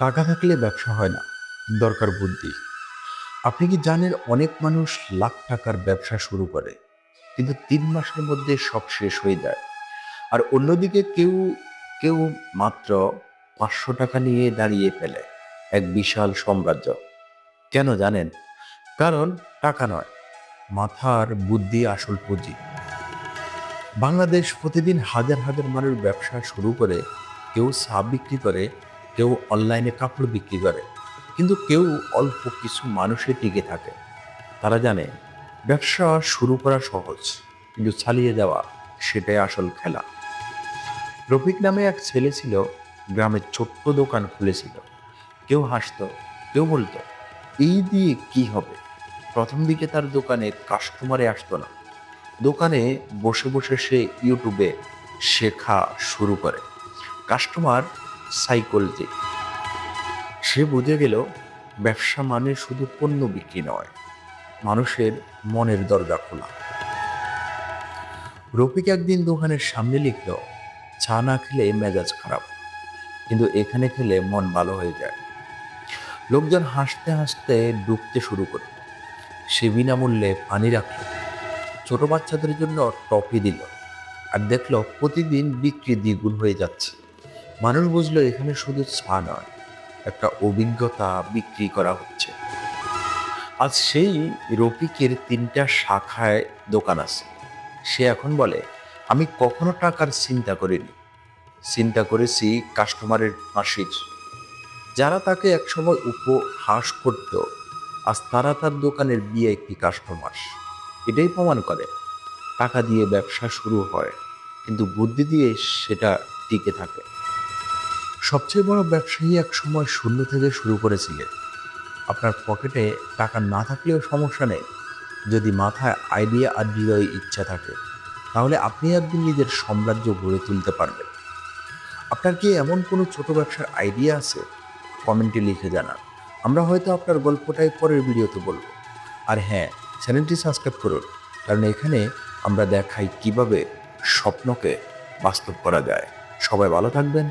টাকা থাকলে ব্যবসা হয় না, দরকার বুদ্ধি। আপনি কি জানেন অনেক মানুষ লাখ টাকার ব্যবসা শুরু করে, কিন্তু তিন মাসের মধ্যে সব শেষ হয়ে যায়। আর অন্যদিকে কেউ কেউ মাত্র পাঁচশো টাকা নিয়ে দাঁড়িয়ে ফেলে, এক বিশাল সাম্রাজ্য। কেন জানেন? কারণ টাকা নয়, মাথার বুদ্ধি আসল পুঁজি। বাংলাদেশ প্রতিদিন হাজার হাজার মানুষ ব্যবসা শুরু করে, কেউ চা বিক্রি করে কেউ অনলাইনে কাপড় বিক্রি করে, কিন্তু কেউ অল্প কিছু মানুষে টিকে থাকে। তারা জানে, ব্যবসা শুরু করা সহজ, কিন্তু চালিয়ে যাওয়া সেটাই আসল খেলা। রফিক নামে এক ছেলে ছিল গ্রামের ছোট্ট দোকান খুলেছিল। কেউ হাসতো, কেউ বলতো, এই দিয়ে কি হবে? প্রথম দিকে তার দোকানে কাস্টমারে আসতো না। দোকানে বসে বসে সে ইউটিউবে শেখা শুরু করে। Customer psychology. সে বুঝে গেল, ব্যবসা মানে শুধু পণ্য বিক্রি নয়, মানুষের মনের দরজা খোলা। রফিক একদিন দোকানের সামনে লিখল, চা না খেলে মেজাজ খারাপ, কিন্তু এখানে খেলে মন ভালো হয়ে যায়। লোকজন হাসতে হাসতে ডুবতে শুরু করল। সে বিনামূল্যে পানি রাখল, ছোট বাচ্চাদের জন্য টফি দিল, আর দেখল প্রতিদিন বিক্রি দ্বিগুণ হয়ে যাচ্ছে। মানুষ বুঝলো এখানে শুধু চা নয়, একটা অভিজ্ঞতা বিক্রি করা হচ্ছে। আজ সেই রফিকের তিনটা শাখায় দোকান আছে। সে এখন বলে, আমি কখনো টাকার চিন্তা করিনি। চিন্তা করেছি কাস্টমারের হাসির। যারা তাকে একসময় উপহাস করত, আজ তারা তার দোকানের বিয়ে একটি কাস্টমার। এটাই প্রমাণ করে, টাকা দিয়ে ব্যবসা শুরু হয়, কিন্তু বুদ্ধি দিয়ে সেটা টিকে থাকে। সবচেয়ে বড় ব্যবসায়ী এক সময় শূন্য থেকে শুরু করেছিলেন আপনার পকেটে টাকা না থাকলেও সমস্যা নেই। যদি মাথায় আইডিয়া আর হৃদয়ে ইচ্ছা থাকে, তাহলে আপনি একদিন নিজের সাম্রাজ্য গড়ে তুলতে পারবেন। আপনার কি এমন কোনো ছোট ব্যবসার আইডিয়া আছে? কমেন্টে লিখে জানান। আমরা হয়তো আপনার গল্পটাই পরের ভিডিওতে বলব। আর হ্যাঁ চ্যানেলটি সাবস্ক্রাইব করুন, কারণ এখানে আমরা দেখাই কীভাবে স্বপ্নকে বাস্তব করা যায়। সবাই ভালো থাকবেন।